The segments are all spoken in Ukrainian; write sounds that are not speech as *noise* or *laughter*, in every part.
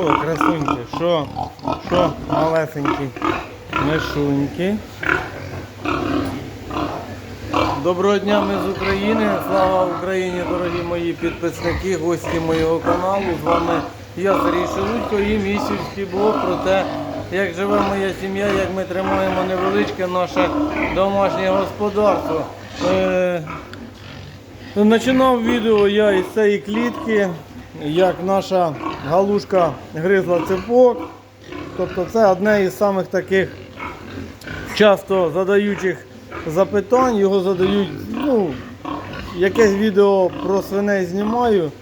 Ви, красуньки? Що? Що, малесенькі? Мишуньки. Доброго дня, ми з України. Слава Україні, дорогі мої підписники, гості моєго каналу. З вами я Сергій Шелудько і мій блог про те, як живе моя сім'я, як ми тримаємо невеличке наше домашнє господарство. Е, Починав відео я із цієї клітки, як наша галушка гризла цепок. Тобто це одне із самих таких часто задаючих запитань. Його задають, ну, якесь відео про свиней знімаю,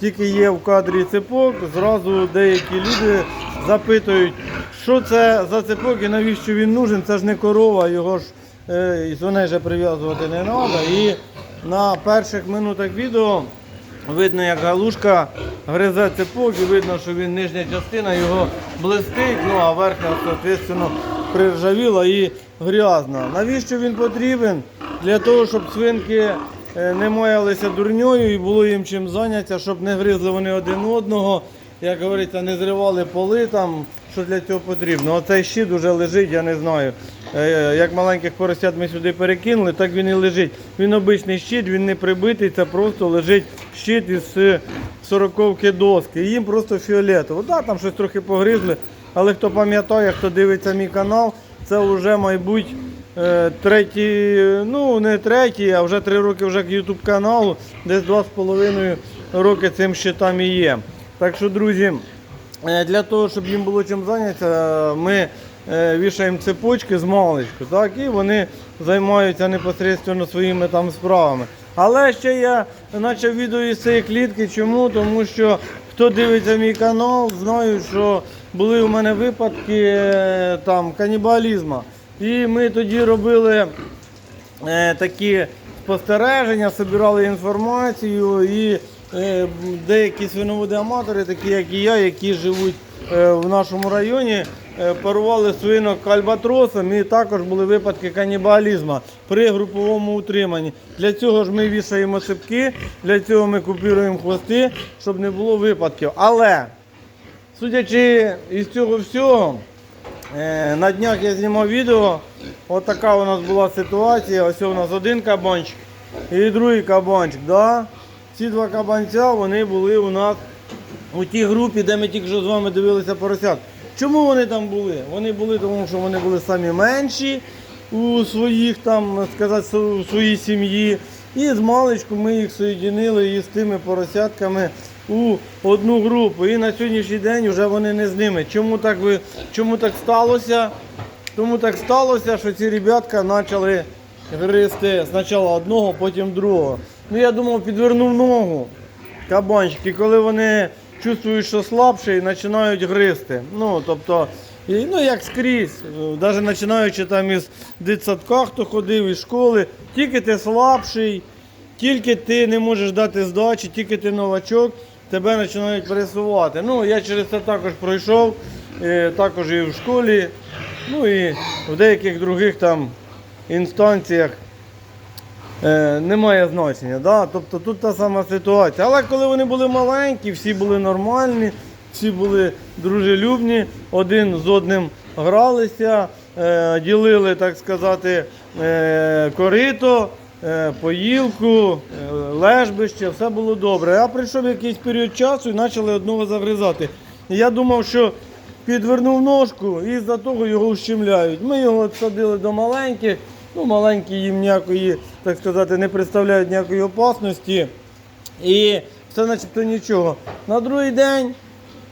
тільки є в кадрі цепок, зразу деякі люди запитують, що це за цепок і навіщо він нужен. Це ж не корова, його ж е, і свиней же прив'язувати не треба. І на перших минутах відео видно, як галушка гризе цепок і видно, що він нижня частина його блистить, ну а верхня, соответственно, приржавіла і грязна. Навіщо він потрібен? Для того, щоб свинки е, не маялися дурньою і було їм чим зайнятися, щоб не гризли вони один одного, як говориться, не зривали поли там, що для цього потрібно. Оцей щит уже лежить, я не знаю. Е, Як маленьких поросят ми сюди перекинули, так він і лежить. Він обичний щит, він не прибитий, це просто лежить щит із е, сороковки доски. Їм просто фіолетово. Да, там щось трохи погризли, але хто пам'ятає, хто дивиться мій канал, це вже, мабуть, е, третій, ну не третій, а вже три роки вже YouTube каналу, десь два з половиною роки цим щитам і є. Так що, друзі, Е, Для того, щоб їм було чим зайнятися, ми е, вішаємо цепочки з маличку, так, і вони займаються непосередньо своїми там справами. Але ще я почав відео із цієї клітки. Чому? Тому що хто дивиться мій канал, знають, що були у мене випадки е, там канібалізму. І ми тоді робили е, такі спостереження, збирали інформацію і е, деякі свиноводи-аматори, такі як і я, які живуть е, в нашому районі, е, парували свинок альбатросом і також були випадки канібалізму при груповому утриманні. Для цього ж ми вішаємо цепки, для цього ми купуємо хвости, щоб не було випадків. Але, судячи із цього всього, Е, На днях я знімав відео. От така у нас була ситуація. Ось у нас один кабанчик і другий кабанчик. Да? Ці два кабанця вони були у нас у тій групі, де ми тільки що з вами дивилися поросят. Чому вони там були? Вони були, тому що вони були самі менші у своїх там, сказати, у своїй сім'ї. І з маличку ми їх соєдинили із тими поросятками у одну групу. І на сьогоднішній день вже вони не з ними. Чому так ви, чому так сталося? Тому так сталося, що ці ребятка почали гризти спочатку одного, потім другого. Ну я думав, підвернув ногу кабанчики, коли вони чувствують, що слабший, починають гризти. Ну, тобто, і, ну як скрізь, навіть починаючи там із дитсадка, хто ходив, із школи, тільки ти слабший, тільки ти не можеш дати здачі, тільки ти новачок, тебе починають пересувати. Ну, я через це також пройшов, е, також і в школі, ну і в деяких других там інстанціях. Е, немає значення. Да? Тобто тут та сама ситуація. Але коли вони були маленькі, всі були нормальні, всі були дружелюбні, один з одним гралися, е, ділили, так сказати, е, корито, е, поїлку, лежбище, все було добре. А прийшов якийсь період часу і почали одного загризати. Я думав, що підвернув ножку і з-за того його ущемляють. Ми його садили до маленьких, ну маленькі їм ніякої, так сказати, не представляють ніякої опасності. І все начебто нічого. На другий день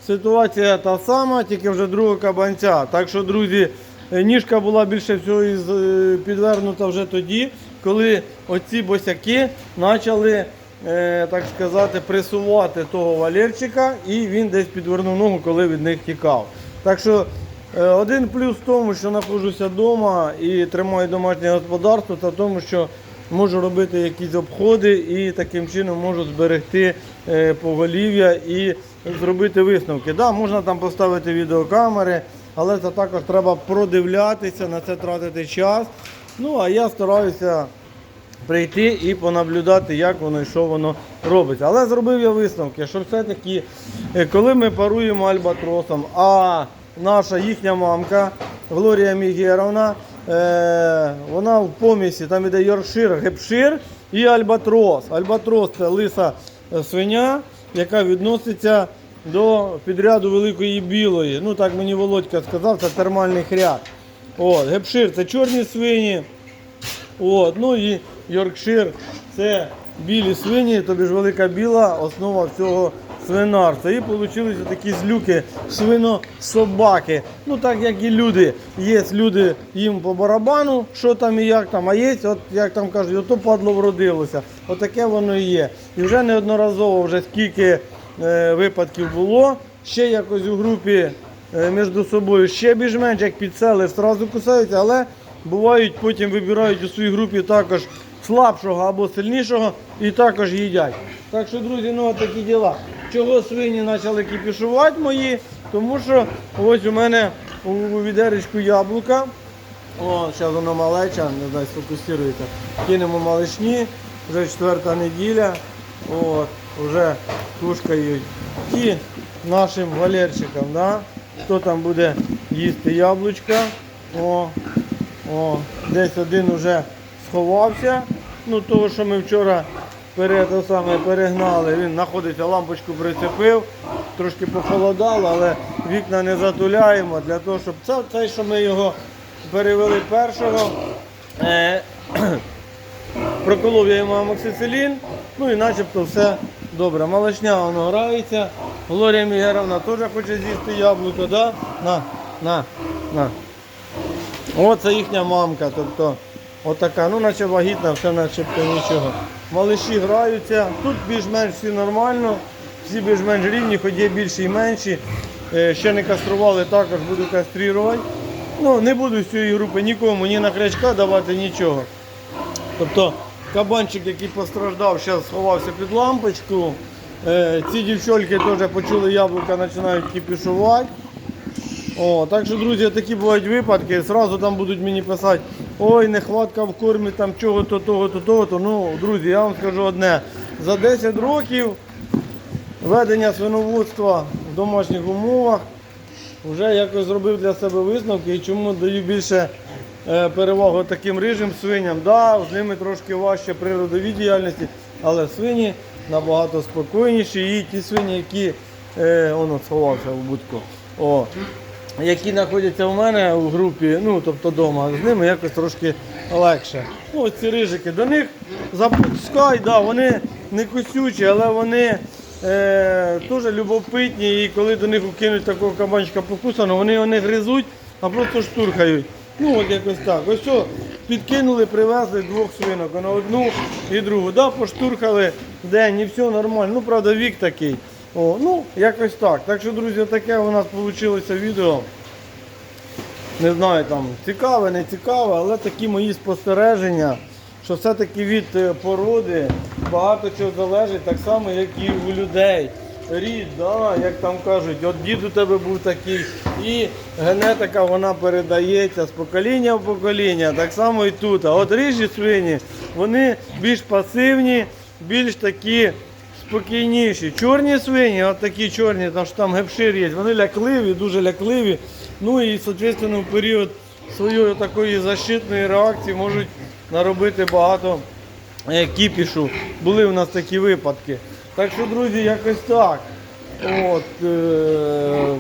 ситуація та сама, тільки вже другого кабанця. Так що, друзі, е, ніжка була більше всього е, підвернута вже тоді, коли оці босяки почали, е, так сказати, пресувати того Валерчика, і він десь підвернув ногу, коли від них тікав. Так що один плюс в тому, що знаходжуся вдома і тримаю домашнє господарство, та в тому, що можу робити якісь обходи і таким чином можу зберегти е, поголів'я і зробити висновки. Да, можна там поставити відеокамери, але це також треба продивлятися, на це тратити час. Ну, а я стараюся прийти і понаблюдати, як воно і що воно робить. Але зробив я висновки, що все-таки, е, коли ми паруємо альбатросом, а наша їхня мамка Глорія Мігєровна, е, вона в помісі, там іде Йоркшир, Гепшир і Альбатрос. Альбатрос це лиса е, свиня, яка відноситься до підряду великої білої. Ну так мені Володька сказав, це термальний хряк. От, Гепшир це чорні свині. От, ну і Йоркшир це білі свині, тобі ж велика біла основа всього свинарства. І вийшли такі злюки свино-собаки. Ну так як і люди. Є люди їм по барабану, що там і як там, а є, от як там кажуть, ото падло вродилося. Отаке воно і є. І вже неодноразово, вже скільки е, випадків було, ще якось у групі е, між собою ще більш-менш як підсели, одразу кусаються, але бувають, потім вибирають у своїй групі також слабшого або сильнішого і також їдять. Так що, друзі, ну такі діла. Чого свині почали кипішувати мої? Тому що ось у мене у, відеречку яблука. О, зараз воно малеча, не знаю, сфокусується. Кинемо малишні, вже четверта неділя. От, вже кушкають. І нашим галерчикам, да? хто там буде їсти яблучка. О, о, десь один вже сховався. Ну, того, що ми вчора пере, те саме, перегнали, він знаходиться, лампочку прицепив, трошки похолодало, але вікна не затуляємо для того, щоб це, це що ми його перевели першого. Е, *clears throat* проколов я йому амоксицилін, ну і начебто все добре. Малишня воно грається. Глорія Мігеровна теж хоче з'їсти яблуко, да? На, на, на. Оце їхня мамка, тобто отака, ну наче вагітна, все начебто нічого. Малиші граються, тут більш-менш всі нормально, всі більш-менш рівні, хоч є більші і менші. Е, Ще не кастрували, також буду каструвати. Ну, не буду з цієї групи нікому, ні на крячка давати нічого. Тобто кабанчик, який постраждав, зараз сховався під лампочку. Е, ці дівчонки теж почули яблука, починають кипішувати. О, так що, друзі, такі бувають випадки. Зразу там будуть мені писати, ой, нехватка в кормі, там чого-то, того-то, того-то. Ну, друзі, я вам скажу одне. За 10 років ведення свиноводства в домашніх умовах вже якось зробив для себе висновки і чому даю більше е, перевагу таким рижим свиням. Да, з ними трошки важче при родовій діяльності, але свині набагато спокійніші. І ті свині, які е, воно сховався в будку. О, які знаходяться у мене у групі, ну тобто вдома, з ними якось трошки легше. Ну, ось ці рижики, до них запускай, да, вони не косючі, але вони е, теж любопитні. І коли до них кинуть такого кабанчика покусаного, вони його не гризуть, а просто штурхають. Ну от якось так. Ось що, підкинули, привезли двох свинок, на одну і другу. Да, поштурхали день і все нормально. Ну, правда, вік такий. О, ну, якось так. Так що, друзі, таке у нас вийшло відео. Не знаю, там цікаве, не цікаве, але такі мої спостереження, що все-таки від е, породи багато чого залежить, так само, як і у людей. Рід, да, як там кажуть, от дід у тебе був такий, і генетика вона передається з покоління в покоління, так само і тут. А от ріжі свині, вони більш пасивні, більш такі спокійніші. Чорні свині, от такі чорні, там що там гепшир є, вони лякливі, дуже лякливі. Ну і, соответственно, в період своєї такої защитної реакції можуть наробити багато е, кіпішу. Були у нас такі випадки. Так що, друзі, якось так. От, е-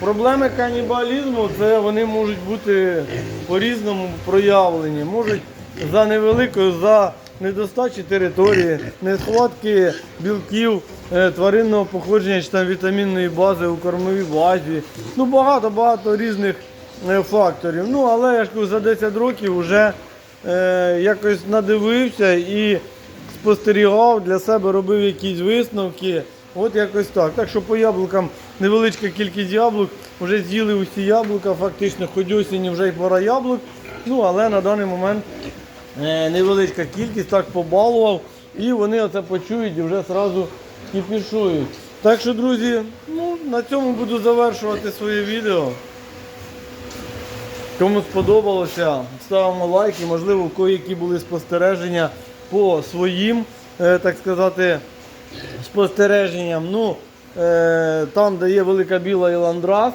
проблеми канібалізму це вони можуть бути по-різному проявлені. Можуть за невеликою, за недостачі території, несхватки білків е, тваринного походження чи там вітамінної бази у кормовій базі. Ну багато-багато різних е, факторів. Ну, але я ж за 10 років вже е, якось надивився і спостерігав для себе, робив якісь висновки. От якось так. Так що по яблукам невеличка кількість яблук, вже з'їли усі яблука, фактично хоч осінь вже й пора яблук. Ну, але на даний момент невеличка кількість, так побалував. І вони оце почують і вже одразу кипішують. Так що, друзі, ну, на цьому буду завершувати своє відео. Кому сподобалося, ставимо лайк і, можливо, у кого які були спостереження по своїм, е, так сказати, спостереженням. Ну, е, там, де є велика біла і ландрас,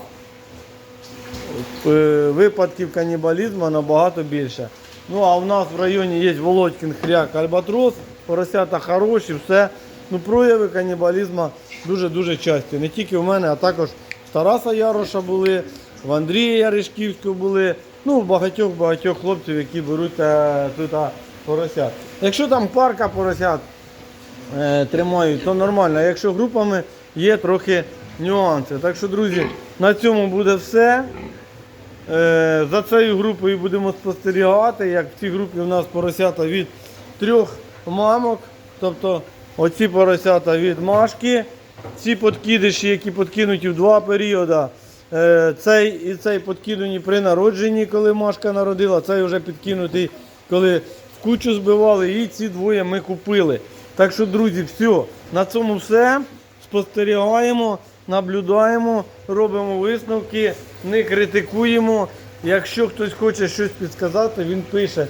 е, випадків канібалізму набагато більше. Ну, а в нас в районі є Володькін хряк, альбатрос, поросята хороші, все. Ну, прояви канібалізму дуже-дуже часті. Не тільки в мене, а також в Тараса Яроша були, в Андрія Яришківського були, ну, багатьох-багатьох хлопців, які беруть е, тут поросят. Якщо там парка поросят е, тримають, то нормально. Якщо групами є трохи нюанси. Так що, друзі, на цьому буде все. Е, За цією групою будемо спостерігати, як в цій групі у нас поросята від трьох мамок, тобто оці поросята від машки, ці подкидиші, які подкинуті в два періоди. е, Цей і цей подкинуті при народженні, коли машка народила, цей вже підкинутий, коли в кучу збивали, і ці двоє ми купили. Так що, друзі, все, на цьому все. Спостерігаємо, наблюдаємо, робимо висновки, не критикуємо. Якщо хтось хоче щось підсказати, він пише.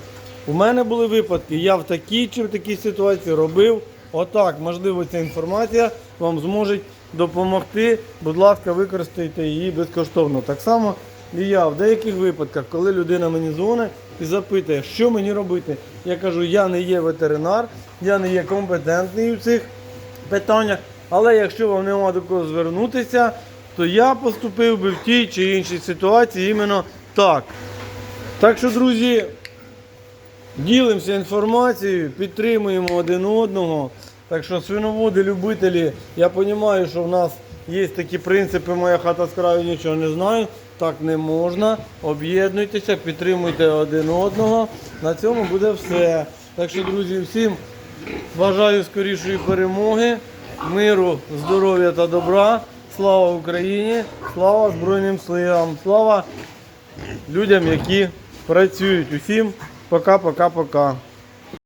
У мене були випадки, я в такій чи в такій ситуації робив. Отак, можливо, ця інформація вам зможе допомогти. Будь ласка, використайте її безкоштовно. Так само і я в деяких випадках, коли людина мені дзвонить і запитує, що мені робити, я кажу, я не є ветеринар, я не є компетентний у цих питаннях. Але якщо вам нема до кого звернутися, то я поступив би в тій чи іншій ситуації іменно так. Так що, друзі, ділимося інформацією, підтримуємо один одного. Так що свиноводи, любителі, я розумію, що в нас є такі принципи, моя хата з краю нічого не знаю. Так не можна. Об'єднуйтеся, підтримуйте один одного. На цьому буде все. Так що, друзі, всім бажаю скорішої перемоги, миру, здоров'я та добра. Слава Україні! Слава Збройним силам! Слава людям, які працюють. Усім пока-пока-пока.